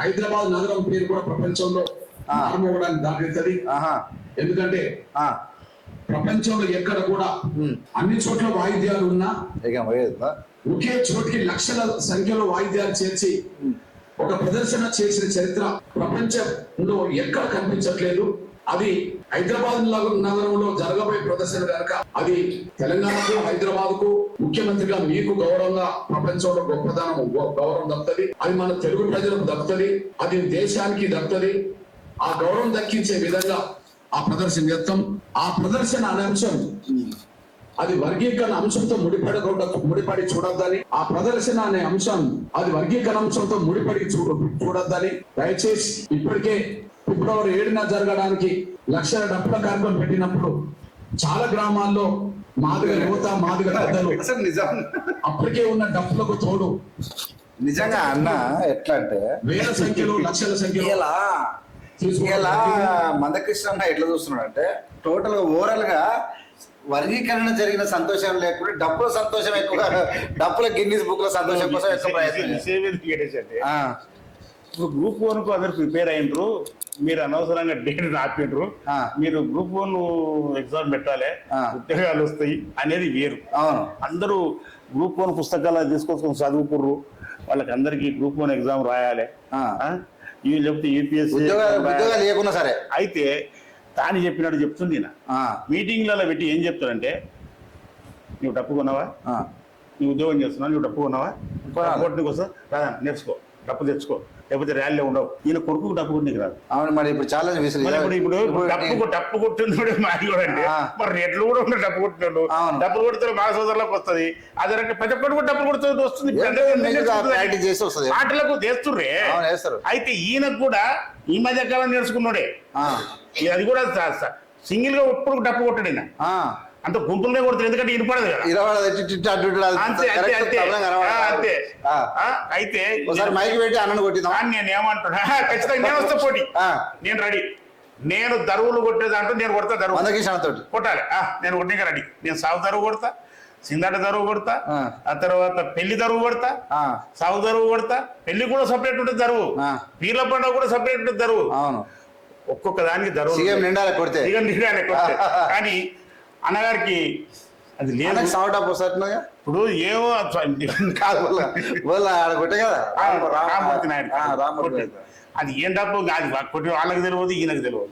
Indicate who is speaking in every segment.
Speaker 1: హైదరాబాద్ నగరం పేరు కూడా ప్రపంచంలో. మారుమోగడానికి దారితీస్తుంది.
Speaker 2: ఆహా.
Speaker 1: ఎందుకంటే
Speaker 2: ఆ,
Speaker 1: ప్రపంచంలో ఎక్కడ కూడా. అన్ని చోట్ల వాయిద్యాలు ఉన్నా ఒకే చోటికి లక్షల సంఖ్యలో వాయిద్యాలు చేర్చి ఒక ప్రదర్శన చేసిన చరిత్ర ప్రపంచంలో ఎక్కడ కనిపించట్లేదు. అది హైదరాబాద్ నగరంలో జరగబోయే ప్రదర్శన కనుక అది తెలంగాణకు హైదరాబాద్కు ముఖ్యమంత్రిగా మీకు గౌరవంగా ప్రపంచంలో గొప్పదనం గౌరవం దక్కుతుంది అది మన తెలుగు ప్రజలకు దక్కుతుంది అది దేశానికి దక్కుతుంది ఆ గౌరవం దక్కించే విధంగా ఆ ప్రదర్శన చేస్తాం. ఆ ప్రదర్శన అనే అంశం అది వర్గీకరణ అంశంతో ముడిపడకుండా ముడిపడి చూడొద్దని. ఆ ప్రదర్శన అనే అంశం అది వర్గీకరణ అంశంతో ముడిపడి చూడ చూడొద్దని. దయచేసి ఇప్పటికే ఫిబ్రవరి ఏడున జరగడానికి లక్షల డబ్బుల కార్యక్రమం పెట్టినప్పుడు చాలా గ్రామాల్లో మాదిగ యువత మాదిగ పెద్దలు అప్పటికే ఉన్న డబ్బులకు తోడు.
Speaker 2: నిజంగా అన్న ఎట్లా అంటే?
Speaker 1: వేల సంఖ్యలో లక్షల సంఖ్యలో.
Speaker 2: ఇలా మందకృష్ణ అన్న ఎట్లా చూస్తున్నాడు అంటే టోటల్గా ఓవరాల్గా వర్గీకరణ జరిగిన సంతోషం లేకుండా డబ్బుల సంతోషం ఎక్కువ డబ్బుల గిన్నీస్ బుక్లో సంతోషం కోసం ఎక్కువ ప్రయత్నం.
Speaker 3: గ్రూప్ వన్కు అందరు ప్రిపేర్ అయినరు మీరు అనవసరంగా డేట్ ఆపిండ్రు. మీరు గ్రూప్ వన్ ఎగ్జామ్ పెట్టాలి. ఉద్యోగాలు వస్తాయి అనేది వేరు. అందరూ గ్రూప్ వన్ పుస్తకాలు తీసుకొచ్చుకొని చదువుకుర్రు. వాళ్ళకి అందరికి గ్రూప్ వన్ ఎగ్జామ్ రాయాలి? ఇవి లేకపోతే యూపీఎస్సీ
Speaker 2: లేకున్నా సరే.
Speaker 3: అయితే తాను చెప్పినట్టు చెప్తుంది మీటింగ్లలో పెట్టి ఏం చెప్తారంటే నువ్వు డప్పు కొన్నావా? నువ్వు ఉద్యోగం చేస్తున్నావు? నువ్వు డప్పు కొన్నావా? కోసం రాదా? నేర్చుకో. డప్పు తెచ్చుకో. లేకపోతే ర్యాలీలో ఉండవు. ఈయన కొడుకు డప్పు కొట్టుకు రాదు.
Speaker 2: అవును మరి ఇప్పుడు
Speaker 3: మరి ఇప్పుడు ఇప్పుడు
Speaker 2: ఇప్పుడు
Speaker 3: కొట్టినప్పుడు మాది కూడా
Speaker 2: ఆ.
Speaker 3: మరి రేట్లు కూడా ఉన్నాయి డప్పు కొట్టినోళ్ళు.
Speaker 2: అవును.
Speaker 3: డప్పు కొడితే మా సోదరులకు వస్తుంది. అదే ప్రతి ఒక్కరు కూడా డప్పు కొడుతుంది వస్తుంది. ఇప్పుడు
Speaker 2: ఏంటో
Speaker 3: అందరూ
Speaker 2: మెల్లిగా
Speaker 3: నేర్చుకుంటున్నారు.
Speaker 2: ప్రాక్టీస్ చేసి వస్తుంది.
Speaker 3: ఆటలకు తెస్తుర్రే
Speaker 2: అవును, వేస్తారు.
Speaker 3: అయితే ఈయనకు కూడా ఈ మధ్య కాలం నేర్చుకున్నాడే అది కూడా సింగిల్గా ఎప్పుడు డప్పు కొట్టాడు అంత గుంపులుగా కొడుతుంది ఎందుకంటే వినపడదు అంతే అయితే
Speaker 2: ఒకసారి మైక్ పెట్టి అన్నను కొట్టిద్దాం.
Speaker 3: నేను ఏమంటున్నా? ఖచ్చితంగా నేను వస్తా పోటీ. నేను రెడీ. నేను దరువులు కొట్టేదంటూ నేను కొడతా దరువు. కొట్టాలి. నేను కొట్టిక రెడీ. నేను సాగు దరువు కొడతా సిందట దరువు కొడతా
Speaker 2: ఆ.
Speaker 3: తర్వాత పెళ్ళి దరువు కొడతా
Speaker 2: ఆ,
Speaker 3: సాగు దరువు కొడతా పెళ్ళి కూడా సపరేట్ ఉంటుంది దరువు.
Speaker 2: ఆ.
Speaker 3: పీర్ల పండుగ కూడా సపరేట్ ఉంటుంది దరువు.
Speaker 2: అవును.
Speaker 3: ఒక్కొక్క దానికి దరువు
Speaker 2: నిండాలి కొడితే.
Speaker 3: నిజాలే కొట్టే. కానీ అన్నగారికి అది లేదు.
Speaker 2: సౌండ్ అప్
Speaker 3: ఇప్పుడు ఏమో
Speaker 2: కాదు వాళ్ళ కొట్టే కదా?
Speaker 3: రామూర్తి నాయుడు.
Speaker 2: రామూర్తి.
Speaker 3: అది ఏం డబ్బు? అది కొట్టి వాళ్ళకి తెలియదు ఈయనకు తెలియదు?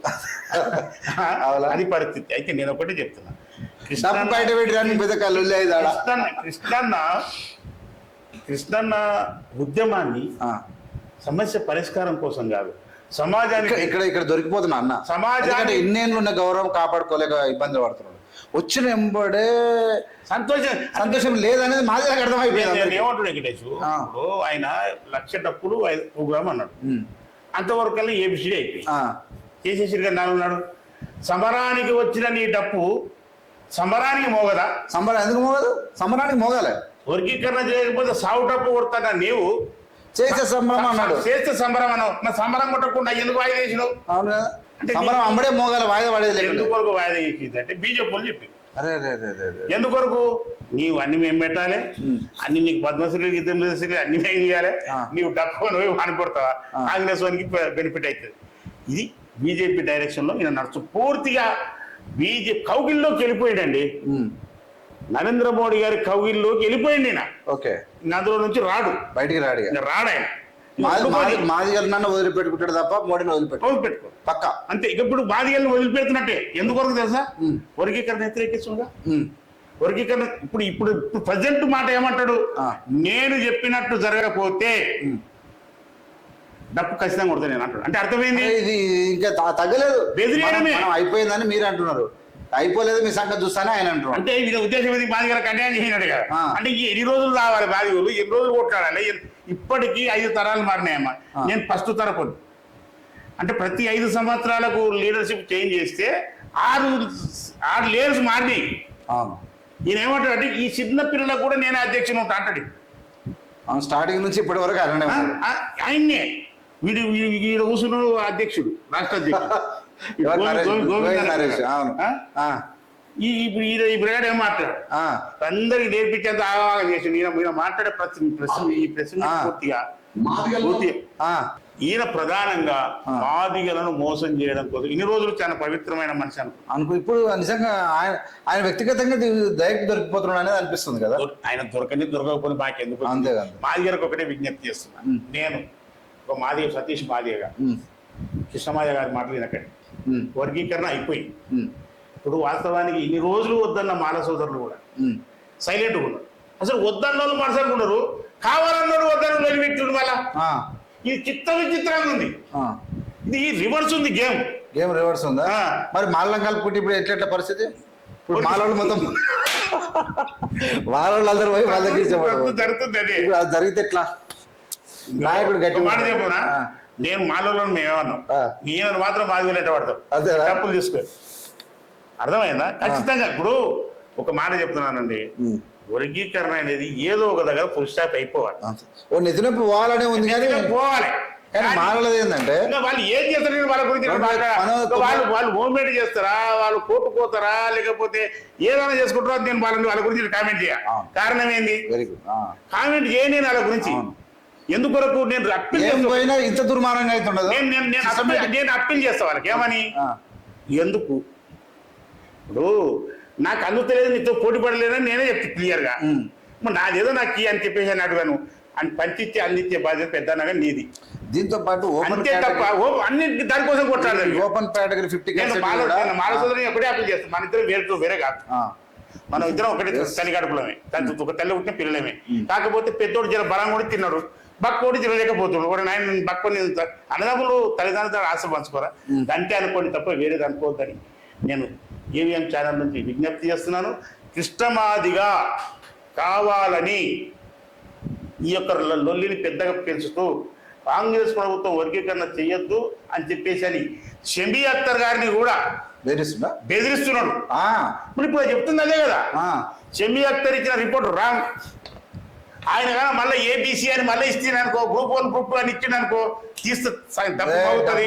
Speaker 3: అది పరిస్థితి. అయితే నేను ఒకటే చెప్తున్నా. కృష్ణన్న
Speaker 2: బయట పెట్టి రాని పెద్ద కళ్ళు
Speaker 3: కృష్ణన్న కృష్ణన్న కృష్ణన్న ఉద్యమాన్ని
Speaker 2: ఆ,
Speaker 3: సమస్య పరిష్కారం కోసం కాదు. సమాజానికి
Speaker 2: ఇక్కడ ఇక్కడ దొరికిపోతున్నా అన్న. ఎందుకంటే ఇన్నేళ్ళు ఉన్న గౌరవం కాపాడుకోలేక ఇబ్బందులు పడుతున్నాడు. వచ్చిన ఎంబడే
Speaker 3: సంతోషం.
Speaker 2: సంతోషం లేదనేది మాది నాకు అర్థమైపోయింది.
Speaker 3: ఏమంటున్నా వెంకటేష్. ఇప్పుడు ఆయన లక్ష డప్పులు ప్రోగ్రామ్ అన్నాడు. అంతవరకు కల్లా ఏబిసిడి అయిపోయింది. నాన్న ఉన్నాడు. సమరానికి వచ్చిన నీ డప్పు సమరానికి మోగదా?
Speaker 2: సంబరం ఎందుకు మోగదు? సంబరానికి మోగాలి.
Speaker 3: వర్గీకరణ చేయకపోతే సాగు డప్పు కొడతానా నీవు?
Speaker 2: చేసే సంబరం అన్నాడు.
Speaker 3: చేస్తే సంబరం అన్నావు. నా సంబరం కొట్టకుండా ఎందుకు వాయిదా వేసినావు
Speaker 2: అవును? సంబరం అమ్మడే మోగాలి వాయిదా పడేది
Speaker 3: ఎందుకొరకు వాయిదా వేసింది అంటే బీజేపీ వాళ్ళు చెప్పి
Speaker 2: అరే.
Speaker 3: ఎందుకొరకు నీవు అన్ని మేము పెట్టాలి. అన్ని నీకు పద్మశ్రీ గిద్దశ్రీ అన్ని మేము
Speaker 2: ఆ.
Speaker 3: నీవు డబ్బు నువ్వు అనుకొడతావా
Speaker 2: ఆ.
Speaker 3: కాంగ్రెస్ వానికి బెనిఫిట్ అవుతుంది ఇది బీజేపీ డైరెక్షన్లో ఈయన నడుచు పూర్తిగా బీజేపీ కౌగిల్లోకి వెళ్ళిపోయాడండి. నరేంద్ర మోడీ గారి కౌగిల్లోకి వెళ్ళిపోయింది ఈయన
Speaker 2: ఓకే
Speaker 3: అందులో నుంచి రాడు
Speaker 2: బయటికి రాడు ఇక.
Speaker 3: ఇంకా రాడాయన
Speaker 2: మాది మాది మాది గారు నన్ను వదిలిపెట్టుకుంటాడు తప్ప మోడీని వదిలిపెట్టు
Speaker 3: వదిలిపెట్టుకో.
Speaker 2: పక్క.
Speaker 3: అంతే. ఇప్పుడు బాధికల్ని వదిలిపెడుతున్నట్టే. ఎందుకొరకు తెలుసా. వర్గీకరణ వ్యతిరేకిస్తుందా. వర్గీకరణ ఇప్పుడు ఇప్పుడు ప్రజెంట్ మాట ఏమంటాడు. నేను చెప్పినట్టు జరగకపోతే. డప్పు ఖచ్చితంగా కొడతా నేను అంటాడు అంటే అర్థమైంది?
Speaker 2: అరే ఇది ఇంకా తగ్గలేదు.
Speaker 3: బెదిరియడమే.
Speaker 2: అయిపోయిందని మీరు అంటున్నారు. అయిపోలేదు మీ సంగతి చూస్తానే ఆయన అంటున్నాడు.
Speaker 3: అంటే ఉద్దేశం ఇది బాధిగారు అన్యాయం చేసినాడు కదా. అంటే ఎన్ని రోజులు రావాలి బాధికులు ఎన్ని రోజులు కొట్లాడాలి ఇప్పటికీ ఐదు తరాలు మారినాయమ్మా. నేను ఫస్ట్ తరపు అంటే ప్రతి ఐదు సంవత్సరాలకు లీడర్షిప్ చేంజ్ చేస్తే ఆరు ఆరు లీడర్స్ మారినాయి. ఈయన ఏమంటాడు అంటే ఈ చిన్న పిల్లలకు కూడా నేను అధ్యక్షుని ఉంటా అంటాడు.
Speaker 2: స్టార్టింగ్ నుంచి ఇప్పటి వరకు
Speaker 3: ఆయన్నే. వీడు వీడు కూర్చున్నాడు అధ్యక్షుడు రాష్ట్ర అధ్యక్షుడు. గోవింద ఈ ఇప్పుడు ఈ బ్రిగేడ్ ఏం మాట్లాడు?
Speaker 2: ఆ,
Speaker 3: అందరికి నేర్పించేంత ఆగమాగం చేసి మీరు మాట్లాడే ప్రశ్న ప్రశ్న ఈ ప్రశ్న
Speaker 2: ఆ.
Speaker 3: పూర్తిగా
Speaker 1: మాదిగల్లో
Speaker 3: పూర్తి
Speaker 2: ఆ,
Speaker 3: ఈయన ప్రధానంగా. మాదిగలను మోసం చేయడం కోసం ఇన్ని రోజులు చాలా పవిత్రమైన మనిషి అనుకో
Speaker 2: అనుకో ఇప్పుడు నిజంగా ఆయన ఆయన వ్యక్తిగతంగా డైరెక్ట్ దొరికిపోతున్నాడు అనేది అనిపిస్తుంది కదా.
Speaker 3: ఆయన దొరకని దొరకకపోతే మాకెందుకు
Speaker 2: అంతే కదా.
Speaker 3: మాదిగలకు ఒకటే విజ్ఞప్తి చేస్తున్నా.
Speaker 2: ఉమ్.
Speaker 3: నేను ఒక మాదిగ సతీష్ మాదిగ కృష్ణమాదిగ గారి మాటలు వినకండి. వర్గీకరణ అయిపోయింది.
Speaker 2: ఉమ్,
Speaker 3: ఇప్పుడు వాస్తవానికి ఇన్ని రోజులు వద్దన్న మాల సోదరులు కూడా.
Speaker 2: ఉమ్.
Speaker 3: సైలెంట్గా ఉన్నారు. అసలు వద్దన్న వాళ్ళు మనసనుకున్నారు కావాలన్నాడు వద్దన్న నిలబెట్టుండు మళ్ళా. ఇది చిత్త విచిత్రంగా ఉంది. ఇది రివర్స్ ఉంది గేమ్.
Speaker 2: గేమ్ రివర్స్ ఉందా. మరి మాలం కలుపుకుంటే ఇప్పుడు ఎట్లా పరిస్థితి? ఇప్పుడు మాలోళ్ళు మొత్తం మాలోళ్ళు అందరూ పోయి వాళ్ళ దగ్గర
Speaker 3: జరుగుతుంది అదే.
Speaker 2: అది జరిగితే ఎట్లా? నాయకుడు గట్టి
Speaker 3: మాట చెప్పునా. నేను మాలలో మేమేమన్నాం. ఈయన మాత్రం మాది వెళ్ళేట పడతాం
Speaker 2: అదేనా?
Speaker 3: తప్పులు తీసుకో. అర్థమైందా? ఖచ్చితంగా. ఇప్పుడు ఒక మాట చెప్తున్నానండి. వర్గీకరణ అనేది ఏదో ఒక దగ్గర ఫుల్ స్టాప్ అయిపోవాలి.
Speaker 2: ఓ నిధునప్పు పోవాలనే ఉంది కానీ
Speaker 3: పోవాలి
Speaker 2: కానీ మాలది ఏంటంటే
Speaker 3: వాళ్ళు ఏం చేస్తారు వాళ్ళ గురించి వాళ్ళు వాళ్ళు హోమ్మేడ్ చేస్తారా? వాళ్ళు కోర్టు పోతారా? లేకపోతే ఏదైనా చేసుకుంటారా? నేను వాళ్ళని వాళ్ళ గురించి కామెంట్ చేయ.
Speaker 2: అవును.
Speaker 3: కారణం ఏంది?
Speaker 2: వెరీ గుడ్
Speaker 3: కామెంట్ చేయని వాళ్ళ గురించి. ఎందుకొరకు నేను అప్పీల్
Speaker 2: ఇంత దుర్మార్గంగా అవుతుండదు
Speaker 3: నేను అప్పీల్ నేను అప్పీల్ చేస్తా వాళ్ళకి. ఏమని? ఎందుకు? ఇప్పుడు నాకు అందుతలేదు నీతో పోటీ పడలేదని నేనే చెప్తే క్లియర్గా. మరి నాదేదో నాకు ఇయ్యి అని చెప్పేసి అని అడిగాను. అని పంచిచ్చి అందించే బాధ్యత పెద్దనగా నీది.
Speaker 2: దీంతో పాటు ఓపెన్
Speaker 3: అంతే తప్ప ఓ అన్నింటికి దానికోసం కొట్లాడాలి
Speaker 2: ఓపెన్ కేటగిరీ ఫిఫ్టీ
Speaker 3: నేను మాల సోదరుని ఒకటే అప్పీల్ చేస్తాను. మన ఇద్దరు వేరు వేరే కాదు. మనం ఇద్దరం ఒకటే తల్లి గడుపులమే తల్లి ఒక తల్లి పుట్టిన పిల్లలమే. కాకపోతే పెద్దోడు జర బలం కూడా తిన్నాడు. బక్కోడు తినలేకపోతున్నాడు. ఒక నాయన బక్కోని అన్నదమ్ములు తల్లిదండ్రులు ఆశ పంచుకోరా? అంతే అనుకోండి తప్ప వేరేది అనుకోవద్దని నేను ఏవిఎం ఛానల్ నుంచి విజ్ఞప్తి చేస్తున్నాను. కృష్ణమాదిగా కావాలని ఈ యొక్క లొల్లిని పెద్దగా పెంచుతూ కాంగ్రెస్ ప్రభుత్వం వర్గీకరణ చెయ్యొద్దు అని చెప్పేసి అని షంబీ అఖ్తర్ గారిని కూడా
Speaker 2: వేరిస్తుందా
Speaker 3: బెదిరిస్తున్నాడు.
Speaker 2: ఆ,
Speaker 3: ఇప్పుడు ఇప్పుడు చెప్తుంది అదే కదా. షమీ అఖ్తర్ ఇచ్చిన రిపోర్ట్ రాంగ్. ఆయన కానీ మళ్ళీ ఏబీసీ అని మళ్ళీ ఇచ్చింది అనుకో గ్రూప్ వన్ గ్రూప్ టూ అని ఇచ్చింది అనుకో తీస్తే
Speaker 2: ఏ,
Speaker 3: అవుతుంది.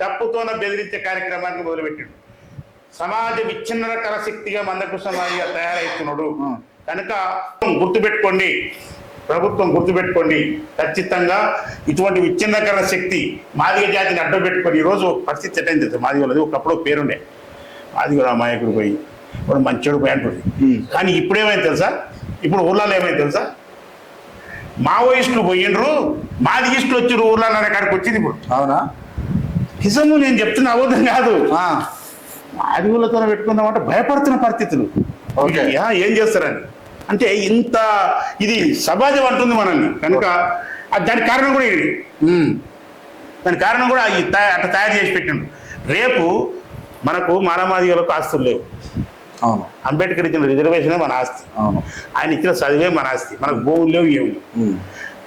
Speaker 3: డప్పుతోన బెదిరించే కార్యక్రమానికి మొదలుపెట్టాడు. సమాజ విచ్ఛిన్నకర శక్తిగా మందకృష్ణ మాదిగా తయారవుతున్నాడు. కనుక గుర్తుపెట్టుకోండి ప్రభుత్వం గుర్తుపెట్టుకోండి. ఖచ్చితంగా ఇటువంటి విచ్ఛిన్నకర శక్తి మాదిగ జాతిని అడ్డం పెట్టుకొని ఈరోజు పరిస్థితి ఎట్టని తెలుసు? మాదిగలది ఒకప్పుడు పేరుండే. మాదిగ అమాయకుడు పోయి ఇప్పుడు మంచోడు పోయి అంటుంది. కానీ ఇప్పుడేమైంది తెలుసా? ఇప్పుడు ఊర్లలో ఏమైంది తెలుసా? మావోయిస్టులు పోయిండ్రు మాదిగిస్టులు ఊర్లలో అనే కాడికి వచ్చింది ఇప్పుడు.
Speaker 2: అవునా?
Speaker 3: నిజము నేను చెప్తున్న అబద్ధం కాదు. అడవులతో పెట్టుకుందామంటే భయపడుతున్న పరిస్థితులు. ఏం చేస్తారని? అంటే ఇంత ఇది సమాజం అంటుంది మనల్ని. కనుక దానికి కారణం కూడా ఇది. దానికి కారణం కూడా అట్లా తయారు చేసి పెట్టిండు. రేపు మనకు మానవాదిகளுకు ఆస్తులు లేవు.
Speaker 2: అవును.
Speaker 3: అంబేద్కర్ ఇచ్చిన రిజర్వేషన్ మన ఆస్తి.
Speaker 2: అవును.
Speaker 3: ఆయన ఇచ్చిన చదివే మన ఆస్తి. మనకు భూములు లేవు ఏమి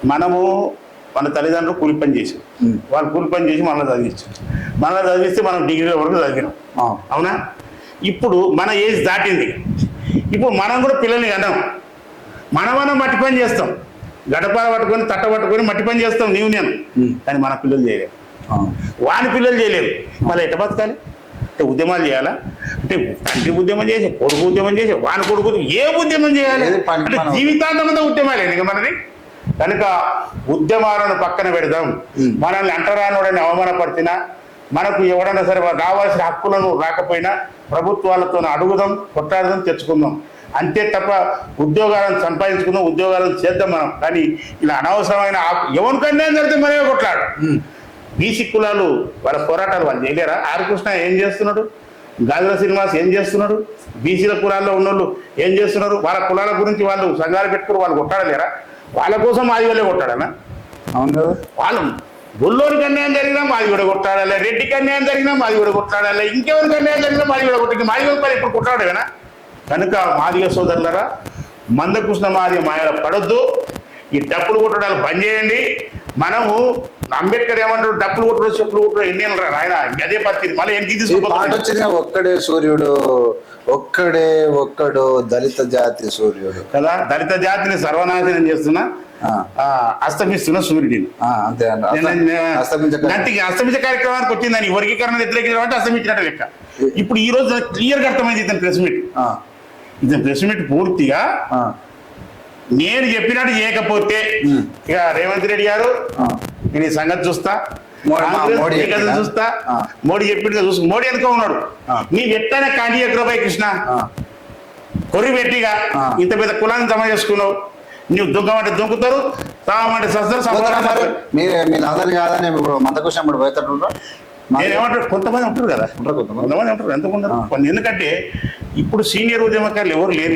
Speaker 3: మనము మన తల్లిదండ్రులు కూలి పని చేసాం వాళ్ళు కూలి పని చేసి మనల్ని చదివించారు. మనల్ని చదివిస్తే మనం డిగ్రీ వరకు చదివినాం.
Speaker 2: అవును?
Speaker 3: ఇప్పుడు మన ఏజ్ దాటింది. ఇప్పుడు మనం కూడా పిల్లల్ని కన్నాం. మనమన్నా మట్టి పని చేస్తాం. గడప పట్టుకొని తట్ట పట్టుకొని మట్టి పని చేస్తాం నీవు నేను. కానీ మన పిల్లలు చేయలేరు.
Speaker 2: అవును
Speaker 3: వాని పిల్లలు చేయలేరు. మళ్ళీ ఎట్ట బతకాలి? అంటే ఉద్యమాలు చేయాలా? అంటే తండ్రి ఉద్యమం చేసి కొడుకు ఉద్యమం చేసి వాని కొడుకు ఏ ఉద్యమం చేయాలి? అంటే
Speaker 2: మనం-
Speaker 3: జీవితాంతం అంతా ఉద్యమాలే ఇక మనది కనుక ఉద్యమాలను పక్కన పెడదాం. మనల్ని అంటరానోడని అవమానపరిచినా మనకు ఎవడైనా సరే రావాల్సిన హక్కులను రాకపోయినా ప్రభుత్వాలతో అడుగుదాం కొట్టాడదాం తెచ్చుకుందాం. అంతే తప్ప ఉద్యోగాలను సంపాదించుకుందాం ఉద్యోగాలను చేద్దాం మనం. కానీ ఇలా అనవసరమైన ఎవరికన్నా జరిగితే మనమే కొట్లాడు. బీసీ కులాలు వాళ్ళ పోరాటాలు వాళ్ళు చేయలేరా? ఆర్ కృష్ణ ఏం చేస్తున్నాడు? గాజుల శ్రీనివాస్ ఏం చేస్తున్నాడు? బీసీల కులాల్లో ఉన్నోళ్ళు ఏం చేస్తున్నారు? వాళ్ళ కులాల గురించి వాళ్ళు సంఘాలు పెట్టుకుని వాళ్ళు కొట్టాడలేరా వాళ్ళ కోసం వాళ్ళే కొట్టాడనా
Speaker 2: అవును కదా.
Speaker 3: వాళ్ళు గొల్లోనికి అన్యాయం జరిగినా మాది కూడా కొట్టాడాలి రెడ్డికి అన్యాయం జరిగినా మాది కూడా కొట్టాడాలి ఇంకెవరికి అన్యాయం జరిగినా మాది కూడా కొట్టి మాది కూడా ఇప్పుడు కొట్టాడేనా కనుక మాదిగ సోదరులరా మందకృష్ణ మాది మాయలో పడొద్దు. ఈ డప్పులు కొట్టడాలు బంద్ చేయండి. మనము అంబేద్కర్ ఏమంటాడు? డప్పులు కొట్టడు చెప్పులు కొట్టడు ఎన్ని రా నాయన? అదే పరిస్థితి. మళ్ళీ
Speaker 2: వచ్చింది కదా, ఒక్కడే సూర్యుడు ఒక్కడే ఒక్కడు దళిత జాతి సూర్యుడు.
Speaker 3: కదా? దళిత జాతిని సర్వనాశనం చేస్తున్న అస్తమిస్తున్న సూర్యుడిని
Speaker 2: ఆ, అంతే అండి.
Speaker 3: నేను- నేను-
Speaker 2: అస్తమించక
Speaker 3: గంటికి అస్తమించే కార్యక్రమానికి వచ్చిందని వర్గీకరణ వ్యతిరేకించడం అంటే అస్తమించినట్టు లెక్క. ఇప్పుడు ఈ రోజు క్లియర్గా అర్థమైంది ఇతని ప్రెస్ మీట్. ఇతని ప్రెస్ మీట్ పూర్తిగా నేను చెప్పినట్టు చేయకపోతే. ఇక రేవంత్ రెడ్డి గారు నేను సంగతి చూస్తా
Speaker 2: మోడీ-?
Speaker 3: చూస్తా. మోడీ చెప్పింది చూసు మోడీ వెనుక ఉన్నాడు. నీవు ఎట్టైనా కానీ ఎగ్రబాయ్ కృష్ణ కొరి పెట్టిగా. ఇంత పెద్ద కులాన్ని జమ చేసుకున్నావు నువ్వు దుగ్గమంటే దుంకుతారు తామంటే సస్తారు
Speaker 2: మరి? మీరు అందరు కాదని ఇప్పుడు పోయేటట్టు
Speaker 3: నేను ఏమంటారు కొంతమంది ఉంటారు కదా
Speaker 2: ఉంటారు కొంతమంది.
Speaker 3: ఉంటారు?
Speaker 2: ఆ.
Speaker 3: కొన్ని ఎందుకంటే ఇప్పుడు సీనియర్ ఉద్యమకారులు ఎవరు లేరు.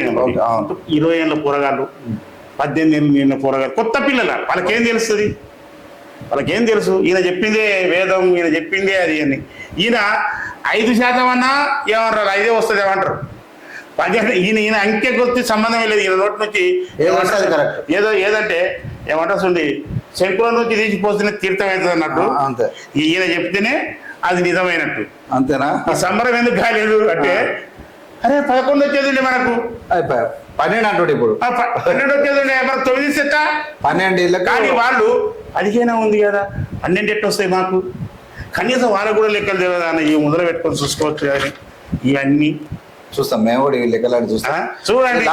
Speaker 3: ఇరవై ఏళ్ళ పోరగాళ్ళు పద్దెనిమిది ఏళ్ళ పోరగాళ్ళు కొత్త పిల్లల వాళ్ళకేం తెలుస్తుంది వాళ్ళకేం తెలుసు? ఈయన చెప్పిందే వేదం ఈయన చెప్పిందే అది అని. ఈయన ఐదు శాతం అన్నా ఏమంటారు? ఐదే వస్తుంది ఏమంటారు? పదిహేను ఈయన ఈయన అంకె గుర్తి సంబంధం లేదు. ఈయన నోటి నుంచి
Speaker 2: ఏది
Speaker 3: ఏదంటే ఏమంటారు చూడండి శంకుల నుంచి తీసిపోతున్న తీర్థం అవుతుంది అన్నట్టు.
Speaker 2: అంతే.
Speaker 3: ఈయన చెప్తేనే అది నిజమైనట్టు.
Speaker 2: అంతేనా?
Speaker 3: సంబరం ఎందుకు కాలేదు అంటే అరే పదకొండు వచ్చేదండి మనకు.
Speaker 2: పన్నెండు అంటాడు ఇప్పుడు.
Speaker 3: పన్నెండు వచ్చేదండి తొమ్మిది సెట్ట
Speaker 2: పన్నెండు
Speaker 3: కానీ వాళ్ళు పదిహేనే ఉంది కదా? పన్నెండు ఎట్టు వస్తాయి మాకు? కనీసం వాళ్ళకు కూడా లెక్కలు తెలియదు అన్న? ఈ మొదలు పెట్టుకొని చూసుకోవచ్చు కానీ ఇవన్నీ.
Speaker 2: చూస్తాం మేము కూడా ఈ లెక్కలాడి
Speaker 3: ఆ?
Speaker 2: చూస్తాం
Speaker 3: చూడండి